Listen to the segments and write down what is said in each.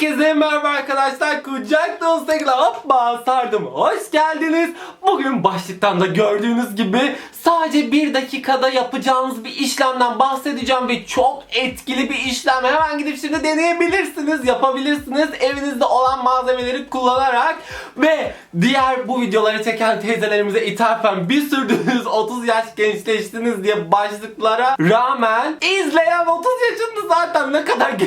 Herkese merhaba arkadaşlar. Kucak dostlarıyla hoppa sardım. Hoş geldiniz. Bugün başlıktan da gördüğünüz gibi sadece bir dakikada yapacağınız bir işlemden bahsedeceğim ve çok etkili bir işlem. Hemen gidip şimdi deneyebilirsiniz, yapabilirsiniz. Evinizde olan malzemeleri kullanarak ve diğer bu videoları çeken teyzelerimize ithafen bir sürdünüz 30 yaş gençleştiniz diye başlıklara rağmen izleyen 30 yaşında zaten ne kadar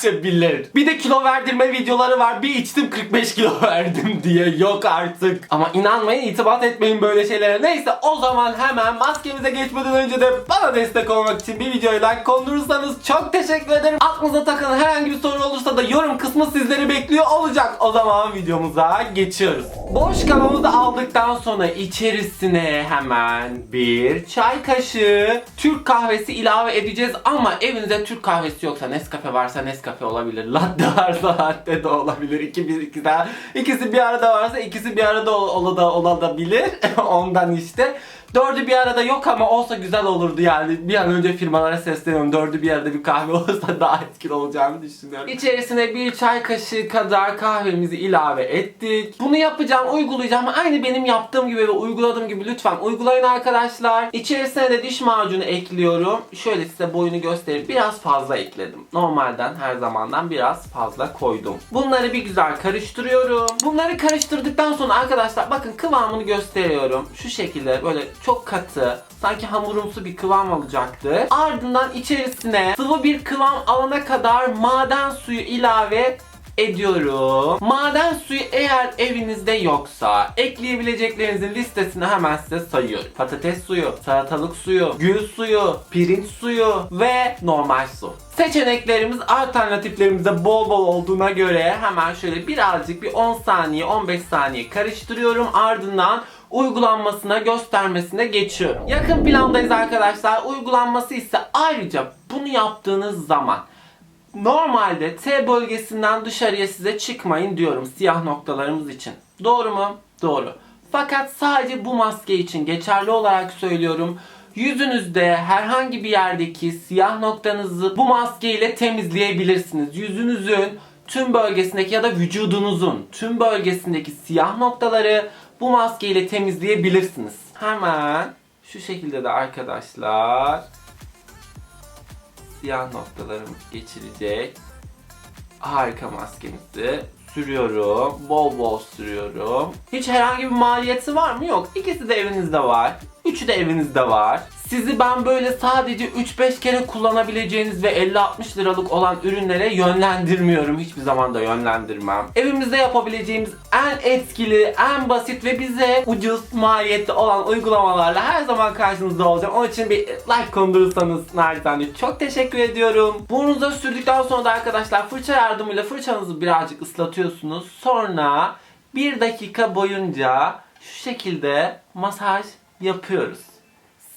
gençleşebilir. Bir de kilo verdirme videoları var. Bir içtim 45 kilo verdim diye yok artık. Ama inanmayın itibat etmeyin böyle şeylere. Neyse o zaman hemen maskemize geçmeden önce de bana destek olmak için bir videoyu like kondurursanız çok teşekkür ederim. Aklınıza takılan herhangi bir soru olursa da yorum kısmı sizleri bekliyor olacak. O zaman videomuza geçiyoruz. Boş kabımızı aldıktan sonra içerisine hemen bir çay kaşığı Türk kahvesi ilave edeceğiz ama evinizde Türk kahvesi yoksa Nescafe varsa Nescafe olabilir. Latte varsa latte de olabilir. İki, bir, iki daha. İkisi bir arada varsa ikisi bir arada ol, ol, da, olabilir. Ondan işte. Dördü bir arada yok ama olsa güzel olurdu yani. Bir an önce firmalara sesleniyorum. Dördü bir arada bir kahve olsa daha etkili olacağını düşünüyorum. İçerisine bir çay kaşığı kadar kahvemizi ilave ettik. Bunu yapacağım, uygulayacağım. Aynı benim yaptığım gibi ve uyguladığım gibi lütfen uygulayın arkadaşlar. İçerisine de diş macunu ekliyorum. Şöyle size boyunu göstereyim. Biraz fazla ekledim. Normalden her zamandan biraz fazla koydum. Bunları bir güzel karıştırıyorum. Bunları karıştırdıktan sonra arkadaşlar bakın kıvamını gösteriyorum. Şu şekilde böyle çok katı, sanki hamurumsu bir kıvam alacaktır. Ardından içerisine sıvı bir kıvam alana kadar maden suyu ilave ediyorum. Maden suyu eğer evinizde yoksa ekleyebileceklerinizin listesini hemen size sayıyorum. Patates suyu, salatalık suyu, gül suyu, pirinç suyu ve normal su. Seçeneklerimiz alternatiflerimizde bol bol olduğuna göre hemen şöyle birazcık bir 10 saniye 15 saniye karıştırıyorum. Ardından uygulanmasına göstermesine geçiyorum. Yakın plandayız arkadaşlar. Uygulanması ise ayrıca bunu yaptığınız zaman Normalde T bölgesinden dışarıya size çıkmayın diyorum siyah noktalarımız için. Doğru mu? Doğru. Fakat sadece bu maske için geçerli olarak söylüyorum. Yüzünüzde herhangi bir yerdeki siyah noktanızı bu maske ile temizleyebilirsiniz. Yüzünüzün tüm bölgesindeki ya da vücudunuzun tüm bölgesindeki siyah noktaları bu maske ile temizleyebilirsiniz. Hemen şu şekilde de arkadaşlar siyah noktalarımız geçirecek. Harika maskemizi sürüyorum. Bol bol sürüyorum. Hiç herhangi bir maliyeti var mı? Yok. İkisi de evinizde var. Üçü de evinizde var. Sizi ben böyle sadece 3-5 kere kullanabileceğiniz ve 50-60 liralık olan ürünlere yönlendirmiyorum. Hiçbir zaman da yönlendirmem. Evimizde yapabileceğimiz en etkili, en basit ve bize ucuz maliyetli olan uygulamalarla her zaman karşınızda olacağım. Onun için bir like kondurursanız narizane çok teşekkür ediyorum. Burnunuza sürdükten sonra da arkadaşlar fırça yardımıyla fırçanızı birazcık ıslatıyorsunuz. Sonra 1 dakika boyunca şu şekilde masaj yapıyoruz.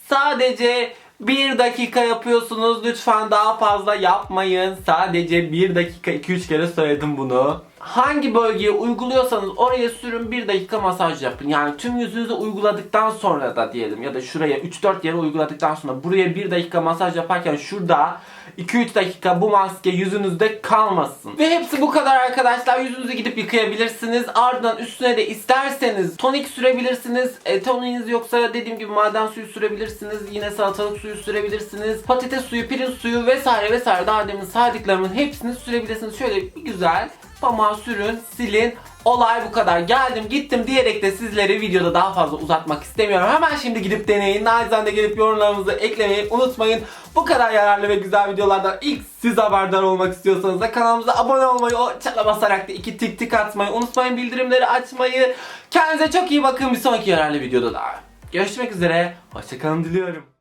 Sadece bir dakika yapıyorsunuz. Lütfen daha fazla yapmayın. Sadece bir dakika 2-3 kere söyledim bunu. Hangi bölgeye uyguluyorsanız oraya sürün bir dakika masaj yapın. Yani tüm yüzünüze uyguladıktan sonra da diyelim ya da şuraya 3-4 yere uyguladıktan sonra buraya bir dakika masaj yaparken şurada 2-3 dakika bu maske yüzünüzde kalmasın. Ve hepsi bu kadar arkadaşlar. Yüzünüzü gidip yıkayabilirsiniz. Ardından üstüne de isterseniz tonik sürebilirsiniz. E, toniğiniz yoksa dediğim gibi maden suyu sürebilirsiniz. Yine salatalık suyu sürebilirsiniz. Patates suyu, pirinç suyu vesaire vesaire daha demin saydıklarımın hepsini sürebilirsiniz. Şöyle bir güzel Pamağı sürün, silin. Olay bu kadar. Geldim gittim diyerek de sizleri videoda daha fazla uzatmak istemiyorum. Hemen şimdi gidip deneyin. Nacizane gelip yorumlarınızı eklemeyi unutmayın. Bu kadar yararlı ve güzel videolardan ilk siz haberdar olmak istiyorsanız da kanalımıza abone olmayı, o çana basarak da iki tik tik atmayı unutmayın. Bildirimleri açmayı. Kendinize çok iyi bakın. Bir sonraki yararlı videoda daha. Görüşmek üzere. Hoşçakalın diliyorum.